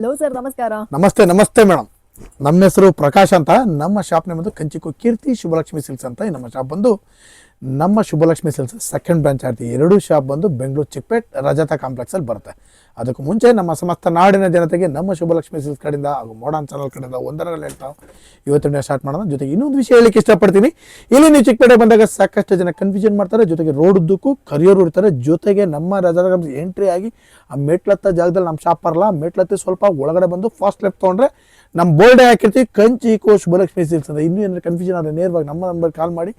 Hello sir ನಮಸ್ಕಾರ. ನಮಸ್ತೆ ನಮಸ್ತೆ ಮೇಡಮ್ ನಮ್ಮ ಹೆಸರು ಪ್ರಕಾಶ್ ಅಂತ. ನಮ್ಮ ಶಾಪ್ ಬಂದು ಕಂಚಿಕು ಕೀರ್ತಿ ಶುಭಲಕ್ಷ್ಮಿ ಸಿಲ್ಸ್ ಅಂತ ನಮ್ಮ ಶಾಪ್ ಬಂದು. ನಮ್ಮ ಶುಭಲಕ್ಷ್ಮಿ ಸಿಲ್ಸ್ ಸೆಕೆಂಡ್ ಬ್ರಾಂಚ್ ಆಡ್ತಿ ಎರಡು ಶಾಪ್ ಬಂದು ಬೆಂಗಳೂರು ಚಿಕ್ಕಪೇಟ್, ರಜತಾ ಕಾಂಪ್ಲೆಕ್ಸಲ್ಲಿ ಬರುತ್ತೆ. ಅದಕ್ಕೂ ಮುಂಚೆ ನಮ್ಮ ಸಮಸ್ತ ನಾಡಿನ ಜನತೆಗೆ ನಮ್ಮ ಶುಭಲಕ್ಷ್ಮಿ ಸಿಲ್ಸ್ ಕಡೆಯಿಂದ ಹಾಗೂ ಮಾಡರ್ನ್ ಚಾನಲ್ ಕಡೆಯಿಂದ ಒಂದರಲ್ಲಿ ಹೇಳ್ತಾ ಇವತ್ತಿನ ಸ್ಟಾರ್ಟ್ ಮಾಡೋಣ. ಜೊತೆಗೆ ಇನ್ನೊಂದು ವಿಷಯ ಹೇಳಿಕ್ಕೆ ಇಷ್ಟಪಡ್ತೀನಿ. ಇಲ್ಲಿ ನೀವು ಚಿಕ್ಕಪೇಟೆ ಬಂದಾಗ ಸಾಕಷ್ಟು ಜನ ಕನ್ಫ್ಯೂಷನ್ ಮಾಡ್ತಾರೆ. ಜೊತೆಗೆ ರೋಡ್ ಉದ್ದಕ್ಕೂ ಕರಿಯೋರು ಇರ್ತಾರೆ. ಜೊತೆಗೆ ನಮ್ಮ ರಜತಾ ಎಂಟ್ರಿ ಆಗಿ ಆ ಮೆಟ್ಲತ್ತ ಜಾಗದಲ್ಲಿ ನಮ್ಮ ಶಾಪ್ ಬರಲ್ಲ ಮೆಟ್ಲತ್ತಿ ಸ್ವಲ್ಪ ಒಳಗಡೆ ಬಂದು ಫಾಸ್ಟ್ ಲೆಫ್ಟ್ ತೊಗೊಂಡ್ರೆ ನಮ್ಮ ಬೋರ್ಡೇ ಹಾಕಿರ್ತೀವಿ. ಕಂಚಿ ಕೋ ಶುಭಲಕ್ಷ್ಮಿ ಸಿಲ್ಸ್ ಅಂತ. ಇನ್ನೂ ಏನಾದ್ರು ಕನ್ಫ್ಯೂಷನ್ ಆದರೆ ನೇರವಾಗಿ ನಮ್ಮ ನಂಬರ್ ಕಾಲ್ ಮಾಡಿ.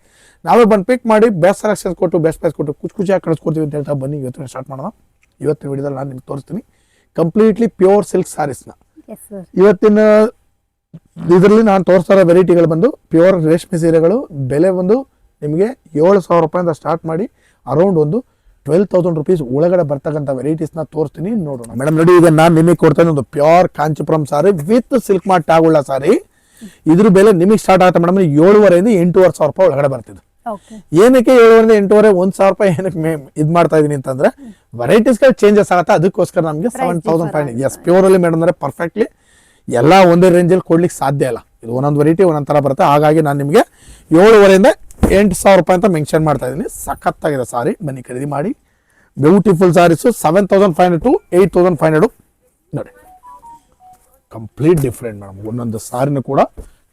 ನಾವೇ ಬಂದು ಪಿಕ್ ಮಾಡಿ ಬೆಸ್ಟ್ ಸೆಲೆಕ್ಷನ್ಸ್ ಕೊಟ್ಟು ಬೆಸ್ಟ್ ಪ್ರೈಸ್ ಕೊಟ್ಟು, ಕುಚ್ ಖುಷಿಯಾಗಿ ಕಳಿಸ್ಕೊಡ್ತೀವಿ ಅಂತ ಹೇಳ್ತಾ ಬನ್ನಿ. ಇವತ್ತಿನ ಸ್ಟಾರ್ಟ್ ಮಾಡೋಣ. ಇವತ್ತಿನ ವಿಡಿಯೋದಲ್ಲಿ ನಾನು ನಿಮ್ಗೆ ತೋರಿಸ್ತೀನಿ. ಕಂಪ್ಲೀಟ್ಲಿ ಪ್ಯೂರ್ ಸಿಲ್ಕ್ ಸ್ಯಾರೀಸ್ನ ಇವತ್ತಿನ ಇದರಲ್ಲಿ ನಾನು ತೋರಿಸ್ತಾ ಇರೋ ವೆರೈಟಿಗಳು ಬಂದು ಪ್ಯೂರ್ ರೇಷ್ಮೆ ಸೀರೆಗಳು ಬೆಲೆ ಬಂದು ನಿಮಗೆ ಏಳು ಸಾವಿರ ರೂಪಾಯಿಂದ ಸ್ಟಾರ್ಟ್ ಮಾಡಿ ಅರೌಂಡ್ ಒಂದು ಟ್ವೆಲ್ ತೌಸಂಡ್ ರುಪೀಸ್ ಒಳಗಡೆ ಬರ್ತಕ್ಕಂಥ ವೆರೈಟೀಸ್ನ ತೋರಿಸ್ತೀನಿ ನೋಡೋಣ. ಮೇಡಮ್ ನೋಡಿ ಈಗ ನಾನು ನಿಮಗೆ ಕೊಡ್ತೇನೆ ಒಂದು pure Kanchipuram sari with silk mart ಟಾಗುಳ್ಳ sari ಇದ್ರ ಬೆಲೆ ನಿಮಗೆ ಸ್ಟಾರ್ಟ್ ಆಗುತ್ತೆ ಮೇಡಮ್ ಏಳುವರೆಯಿಂದ ಎಂಟೂವರೆ ಸಾವಿರ ರೂಪಾಯಿ ಒಳಗಡೆ ಬರ್ತಿದೆ. ಏನಕ್ಕೆ ಏಳುವರೆಯಿಂದ ಎಂಟೂವರೆ ಒಂದ್ ಸಾವಿರ ರೂಪಾಯಿ ಏನಕ್ಕೆ ಇದ್ ಮಾಡ್ತಾ ಇದೀನಿ ಅಂತಂದ್ರೆ ವೆರೈಟೀಸ್ಗಳು ಚೇಂಜಸ್ ಆಗುತ್ತೆ ಅದಕ್ಕೋಸ್ಕರ ನಮಗೆ seven thousand five S pure ಅಲ್ಲಿ ಮೇಡಮ್ ಅಂದ್ರೆ ಪರ್ಫೆಕ್ಟ್ಲಿ ಎಲ್ಲ ಒಂದೇ ರೇಂಜಲ್ಲಿ ಕೊಡ್ಲಿಕ್ಕೆ ಸಾಧ್ಯ ಇಲ್ಲ. ಇದು ಒಂದೊಂದು ವೆರೈಟಿ ಒಂದೊಂದು ಥರ ಬರುತ್ತೆ. ಹಾಗಾಗಿ ನಾನು ನಿಮಗೆ ಏಳುವರೆಯಿಂದ ಎಂಟು ಸಾವಿರ ರೂಪಾಯಿ ಅಂತ ಮೆನ್ಷನ್ ಮಾಡ್ತಾ ಇದ್ದೀನಿ ಸಖತ್ತಾಗಿದೆ ಸಾರಿ. ಬನ್ನಿ ಖರೀದಿ ಮಾಡಿ. Beautiful saris seven thousand five hundred to eight thousand five hundred ನೋಡಿ. ಕಂಪ್ಲೀಟ್ ಡಿಫ್ರೆಂಟ್ ಮೇಡಮ್ ಒಂದೊಂದು ಸಾರಿನೂ ಕೂಡ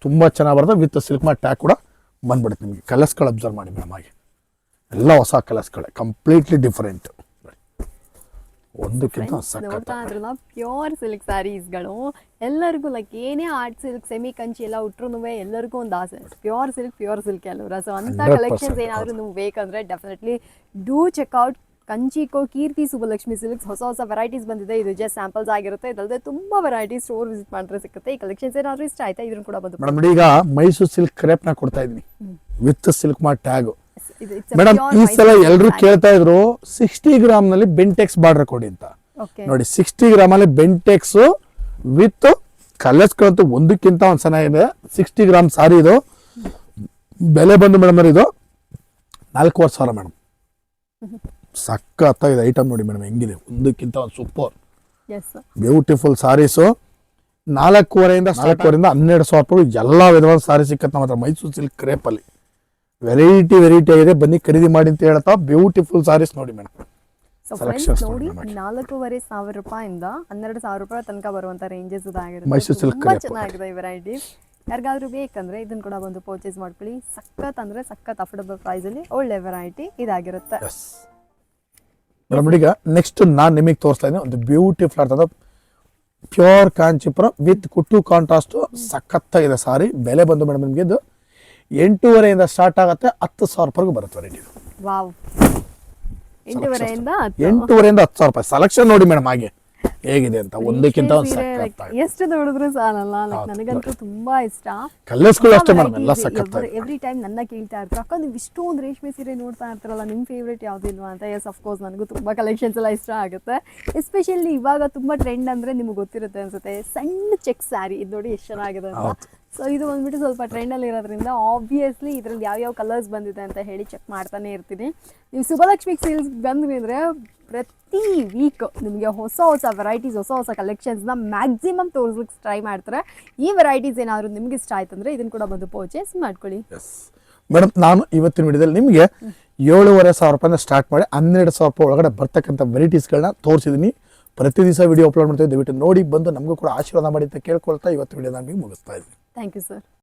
ತುಂಬ ಚೆನ್ನಾಗಿ ಬರುತ್ತೆ. ವಿತ್ ಸಿಲ್ಕ್ ಮಾರ್ಟ್ ಟ್ಯಾಗ್ ಕೂಡ. ಬಂದ್ಬಿಡುತ್ತೆ ನಿಮಗೆ. ಕಲರ್ಸ್ಗಳು ಅಬ್ಸರ್ವ್ ಮಾಡಿ ಮೇಡಮ್ ಹಾಗೆ. ಎಲ್ಲ ಹೊಸ ಕಲರ್ಸ್ಗಳೇ ಕಂಪ್ಲೀಟ್ಲಿ ಡಿಫ್ರೆಂಟ್ ಒಂದಕ್ಕಿಂತ ಇದ್ರಲ್ಲ ಪ್ಯೂರ್ ಸಿಲ್ಕ್ ಸ್ಯಾರೀಸ್ಗಳು ಎಲ್ಲರಿಗೂ ಲೈಕ್ ಏನೇ ಆರ್ಟ್ ಸಿಲ್ಕ್ ಸೆಮಿ ಕಂಚಿ ಎಲ್ಲ ಉಟ್ರು ಎಲ್ಲರಿಗೂ ಒಂದು ಆಸೆ. ಪ್ಯೂರ್ ಸಿಲ್ಕ್ ಪ್ಯೂರ್ ಸಿಲ್ಕ್ ಎಲ್ಲರ ಸೊ ಅಂತ ಕಲೆಕ್ಷನ್ಸ್ ಏನಾದರೂ ನೀವು ಬೇಕಂದ್ರೆ ಡೆಫಿನೆಟ್ಲಿ ಡೂ ಚೆಕ್ಔಟ್ ಕಂಚಿಕೋ ಕೀರ್ತಿ ಸುಬ್ಬಲಕ್ಷ್ಮಿ ಸಿಲ್ಕ್ಸ್ ಹೊಸ ಹೊಸ ವೆರೈಟೀಸ್ ಬಂದಿದೆ. ಇದು ಜಸ್ಟ್ ಸ್ಯಾಂಪಲ್ಸ್ ಆಗಿರುತ್ತೆ. ಇದಲ್ಲದೆ ತುಂಬ ವೆರೈಟೀಸ್ ಸ್ಟೋರ್ ವಿಸಿಟ್ ಮಾಡಿದ್ರೆ ಸಿಗುತ್ತೆ. ಈ ಕಲೆಕ್ಷನ್ಸ್ ಏನಾದರೂ ಇಷ್ಟ ಆಯ್ತಾ? ಇದನ್ನು ಕೂಡ ಬಂದು ಮೇಡಮ್ ಈಗ ಮೈಸೂರು ಸಿಲ್ಕ್ ಕ್ರೇಪ್ನ ಕೊಡ್ತಾ ಇದ್ದೀನಿ ವಿತ್ ಸಿಲ್ಕ್ ಮಾರ್ಟ್ ಟ್ಯಾಗು ಇದು ಮೇಡಮ್ ಈ ಸಲ ಎಲ್ಲರೂ ಕೇಳ್ತಾ ಇದ್ರು ಸಿಕ್ಸ್ಟಿ ಗ್ರಾಮ್ನಲ್ಲಿ ಬೆಂಟೆಕ್ಸ್ ಬಾರ್ಡರ್ ಕೊಡಿ ಅಂತ. ನೋಡಿ ಸಿಕ್ಸ್ಟಿ ಗ್ರಾಮಲ್ಲಿ ಬೆಂಟೆಕ್ಸ್ ವಿತ್ ಕಲರ್ಸ್ಗಳಂತೂ ಒಂದಕ್ಕಿಂತ ಒಂದು ಚೆನ್ನಾಗಿದೆ ಸಿಕ್ಸ್ಟಿ ಗ್ರಾಮ್ ಸಾರಿ ಇದು. ಬೆಲೆ ಬಂದು ಮೇಡಮ್ ಇದು ನಾಲ್ಕೂವರೆ ಸಾವಿರ ಮೇಡಮ್ ಸಖತ್ತಾಗಿದೆ ಐಟಮ್ ನೋಡಿ ಮೇಡಮ್ ಹೆಂಗಿದೆ? ಒಂದಕ್ಕಿಂತ ಒಂದು ಸೂಪರ್ ಎಸ್ ಬ್ಯೂಟಿಫುಲ್ ಸಾರೀಸು ನಾಲ್ಕೂವರೆಯಿಂದ ನಾಲ್ಕೂವರೆಯಿಂದ ಹನ್ನೆರಡು ಸಾವಿರ ರೂಪಾಯಿ ಎಲ್ಲ ವಿಧವಾದ ಸಾರಿ ಸಿಕ್ಕತ್ತೆ ನಮ್ಮ ಹತ್ರ. ಮೈಸೂರು ಸಿಲ್ಕ್ ಕ್ರೇಪಲ್ಲಿ ವೆರೈಟಿ ವೆರೈಟಿ ಆಗಿದೆ. ಬನ್ನಿ ಖರೀದಿ ಮಾಡಿ ಅಂತ ಹೇಳ್ತಾ ಬ್ಯೂಟಿಫುಲ್ ಸಾರೀಸ್ ನೋಡಿ ಮೇಡಮ್ ಫ್ರೆಂಡ್ಸ್ ನೋಡಿ. ನಾಲ್ಕೂವರೆ ಸಾವಿರ ರೂಪಾಯಿಂದ ಹನ್ನೆರಡು ಸಾವಿರ ರೂಪಾಯಿ ತನಕ ಬರುವಂತ ರೇಂಜಸ್ ಮೈಸೂರು ಸಿಲ್ಕ್ ತುಂಬಾ ಚೆನ್ನಾಗಿದೆ ಈ ವೆರೈಟಿ ಯಾರಿಗಾದ್ರೂ ಬೇಕಂದ್ರೆ ಇದನ್ನ ಕೂಡ ಬಂದು ಪರ್ಚೇಸ್ ಮಾಡ್ಕೊಳ್ಳಿ. ಸಖತ್ ಅಂದ್ರೆ ಸಖತ್ ಅಫೋರ್ಡಬಲ್ ಪ್ರೈಸ್ ಅಲ್ಲಿ ಒಳ್ಳೆ ವೆರೈಟಿ ಇದಾಗಿರುತ್ತೆ. ಮೇಡಮ್ ಈಗ ನೆಕ್ಸ್ಟ್ ನಾನು ನಿಮಗೆ ತೋರಿಸ್ತಾ ಇದ್ದೀನಿ. ಒಂದು ಬ್ಯೂಟಿಫುಲ್ ಆಗ್ತದೆ ಪ್ಯೂರ್ ಕಾಂಚಿಪುರ ವಿತ್ ಕುಟ್ಟು ಕಾಂಟ್ರಾಸ್ಟ್ ಸಖತ್ತಾಗಿದೆ ಸಾರಿ. ಬೆಲೆ ಬಂದು ಮೇಡಮ್ ನಿಮಗೆ ಇದು ಎಂಟೂವರೆಯಿಂದ ಸ್ಟಾರ್ಟ್ ಆಗುತ್ತೆ ಹತ್ತು ಸಾವಿರ ರೂಪಾಯಿಗೂ ಬರುತ್ತೆ ವೆರೈಟಿ ವಾವ್. ಎಂಟೂವರೆಯಿಂದ ಹತ್ತು. ಸಾವಿರ ರೂಪಾಯಿ. ಸೆಲೆಕ್ಷನ್ ನೋಡಿ ಮೇಡಮ್ ಹಾಗೆ. ಹೇಗಿದೆ ಅಂತ? ಒಂದಕ್ಕಿಂತ ಒಂದು ಸಕ್ಕತ್ತ ಎಷ್ಟು ನೋಡಿದ್ರು ಸಾಲಲ್ಲ ಲೈಕ್ ನನಗಂತೂ ತುಂಬಾ ಇಷ್ಟ. ಕಲರ್ಸ್ಗಳು ಅಷ್ಟೇ ಮೇಡಮ್ ಎಲ್ಲ ಎವ್ರಿ ಟೈಮ್ ನನ್ನ ಕೇಳ್ತಾ ಇರ್ತಾರೆ ಅಕ್ಕ ನೀವು ಇಷ್ಟೊಂದು ರೇಷ್ಮೆ ಸೀರೆ ನೋಡ್ತಾ ಇರ್ತಾರಲ್ಲ ನಿಮ್ಮ ಫೇವ್ರೇಟ್ ಯಾವುದಿಲ್ವಾ ಅಂತ ಎಸ್ ಅಫ್ಕೋರ್ಸ್ ನನಗೂ ತುಂಬಾ ಕಲೆಕ್ಷನ್ಸ್ ಎಲ್ಲ ಇಷ್ಟ ಆಗುತ್ತೆ. ಎಸ್ಪೆಷಲಿ ಇವಾಗ ತುಂಬಾ ಟ್ರೆಂಡ್ ಅಂದ್ರೆ ನಿಮ್ಗೆ ಗೊತ್ತಿರುತ್ತೆ ಅನ್ಸುತ್ತೆ ಸಣ್ಣ ಚೆಕ್ ಸ್ಯಾರಿ ಇದು ನೋಡಿ ಎಷ್ಟು ಚೆನ್ನಾಗಿದೆ ಅಂತ. ಸೊ ಇದು ಬಂದ್ಬಿಟ್ಟು ಸ್ವಲ್ಪ ಟ್ರೆಂಡಲ್ಲಿ ಇರೋದ್ರಿಂದ ಆಬ್ವಿಯಸ್ಲಿ ಇದ್ರಲ್ಲಿ ಯಾವ್ಯಾವ ಕಲರ್ಸ್ ಬಂದಿದೆ ಅಂತ ಹೇಳಿ ಚೆಕ್ ಮಾಡ್ತಾನೆ ಇರ್ತೀನಿ. ನೀವು ಸುಭಲಕ್ಷ್ಮಿ ಸೀಲ್ಸ್ ಬಂದ್ರಿ ಅಂದರೆ ಪ್ರತಿ ವೀಕ್ ನಿಮಗೆ ಹೊಸ ಹೊಸ ವೆರೈಟೀಸ್ ಹೊಸ ಹೊಸ ಕಲೆಕ್ಷನ್ಸ್ನ ಮ್ಯಾಕ್ಸಿಮಮ್ ತೋರಿಸ್ಲಿಕ್ಕೆ ಟ್ರೈ ಮಾಡ್ತಾರೆ. ಈ ವೆರೈಟೀಸ್ ಏನಾದರೂ ನಿಮ್ಗೆ ಇಷ್ಟ ಆಯ್ತು ಅಂದರೆ ಇದನ್ನು ಕೂಡ ಬಂದು ಪರ್ಚೇಸ್ ಮಾಡ್ಕೊಳ್ಳಿ. ಎಸ್ ಮೇಡಮ್ ನಾನು ಇವತ್ತಿನ ವಿಡಿಯೋದಲ್ಲಿ ನಿಮಗೆ ಏಳುವರೆ ಸಾವಿರ ರೂಪಾಯಿಂದ ಸ್ಟಾರ್ಟ್ ಮಾಡಿ ಹನ್ನೆರಡು ಸಾವಿರ ರೂಪಾಯಿ ಒಳಗಡೆ ಬರ್ತಕ್ಕಂಥ ವೆರೈಟೀಸ್ಗಳನ್ನ ತೋರಿಸಿದ್ದೀನಿ ಪ್ರತಿ ದಿವಸ ವಿಡಿಯೋ ಅಪ್ಲೋಡ್ ಮಾಡ್ತೀವಿ ದಯವಿಟ್ಟು ನೋಡಿ, ಬಂದು ನಮಗೂ ಕೂಡ ಆಶೀರ್ವಾದ ಮಾಡಿ ಅಂತ ಕೇಳ್ಕೊಳ್ತಾ ಇವತ್ತು ವಿಡಿಯೋ ನಮಗೆ ಮುಗಿಸ್ತಾ ಇದ್ದೀನಿ. Thank you, sir.